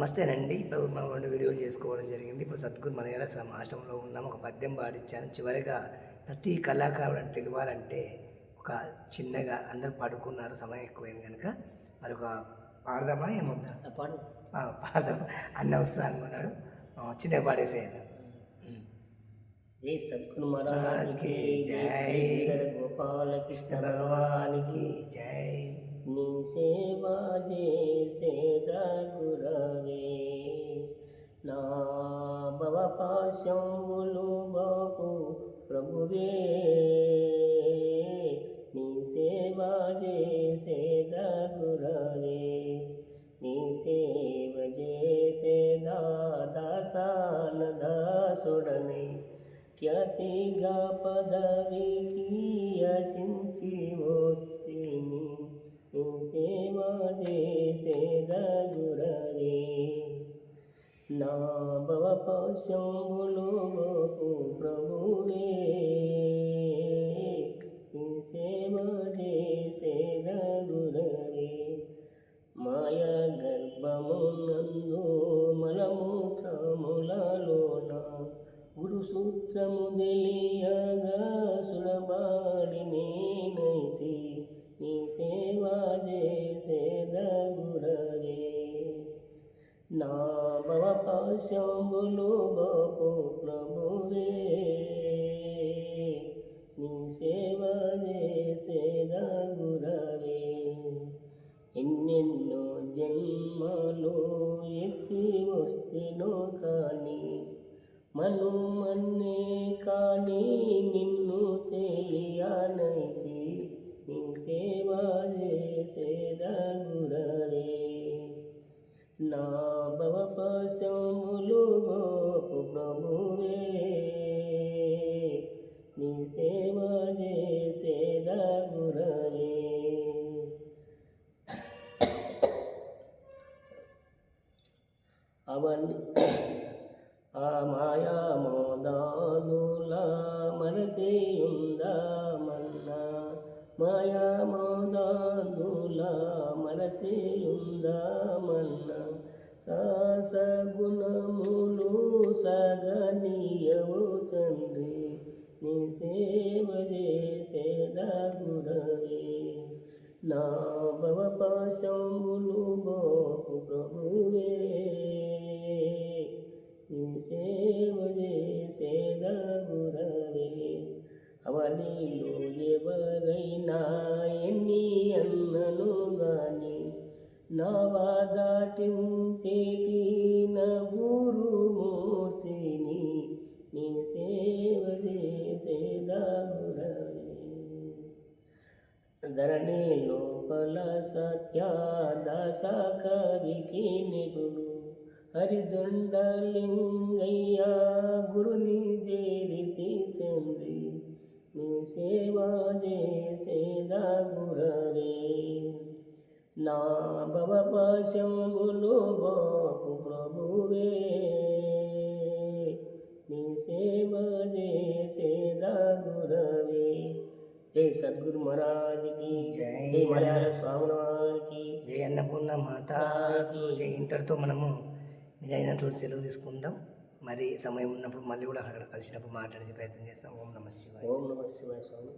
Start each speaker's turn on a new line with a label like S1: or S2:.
S1: నమస్తేనండి. ఇప్పుడు మనం రెండు వీడియోలు చేసుకోవడం జరిగింది. ఇప్పుడు సద్గురు మనయాల ఆశ్రమంలో ఉన్నాం. ఒక పద్యం పాడించాను. చివరిగా ప్రతి కళాకారుడు తెలియాలంటే ఒక చిన్నగా అందరు పడుకున్నారు. సమయం ఎక్కువైంది కనుక మరి ఒక పాడదామా ఏమొద్దా
S2: పాడు.
S1: ఆ, పాడదాం. అన్న వస్తా అనుకున్నాడు. చిన్నగా పాడేసేయాలి
S2: జై సద్గురు మహారాజ్కి జై గోపాలకృష్ణ భగవానికి.
S1: జై.
S2: నీ సేవ చేసేద పాశంబులు బాపు ప్రభువే. నీ సేవ చేసేద గురవే నీ సేవ చేసేదా దాసాన దాసుడనే. ఖ్యాతిగా పదవికి అచించి వస్తిని నీ సేవ చేసే ఆకాశంబులు గోపు ప్రభువే. సేవ చేసేద గురవే మాయ గర్భమునందు మలమూత్రములలోన గురు సూత్రము తెలియగా సురబాడి నేనైతే పాశంబులు బాపు ప్రభువే. నీ సేవ చేసేదగురవే ఎన్నెన్నో జన్మలు ఎత్తి వస్తేనో కానీ మను మన్నే కానీ నిన్ను తెలియనైతే నీ సేవ చేసేద అవన్నీ ఆ మాయా మోదాదుల మనసేయుందామన్నా మాయా మోదాదుల మనసేయుందామన్నా సగుణములు సగనీయవు తండ్రి నీ సేవ చేసేదా గురవే నా భవ పాశంబులు గోపు ప్రభువే. సేవ చేసేద అవనిలో ఎవరైనా ఎన్ని అన్నను గాని నా నవా దాటించేటి నూరుమూర్తిని నీ సేవ చేసేద ధరణి లోపల సత్యాదాస కవికి నిపుడు హరిదొండలింగయ్య గురుని చేరితి తండ్రి. నీ సేవ చేసేదా గురవే. నా భవ పాశంబులు బాపు ప్రభువే. నీ సేవ చేసేదా గురవే. జై సద్గురు మహారాజ్కి జై. మలయాళ స్వాముల వారికి
S1: జై అన్నపూర్ణ మాత జై ఇంతటితో మనము మీరైనంత సెలవు తీసుకుందాం. మరి సమయం ఉన్నప్పుడు మళ్ళీ కూడా అక్కడ కలిసినప్పుడు మాట్లాడే ప్రయత్నం చేస్తాం. ఓం నమ శివాయ.
S2: ఓం నమ శివాయ స్వామి.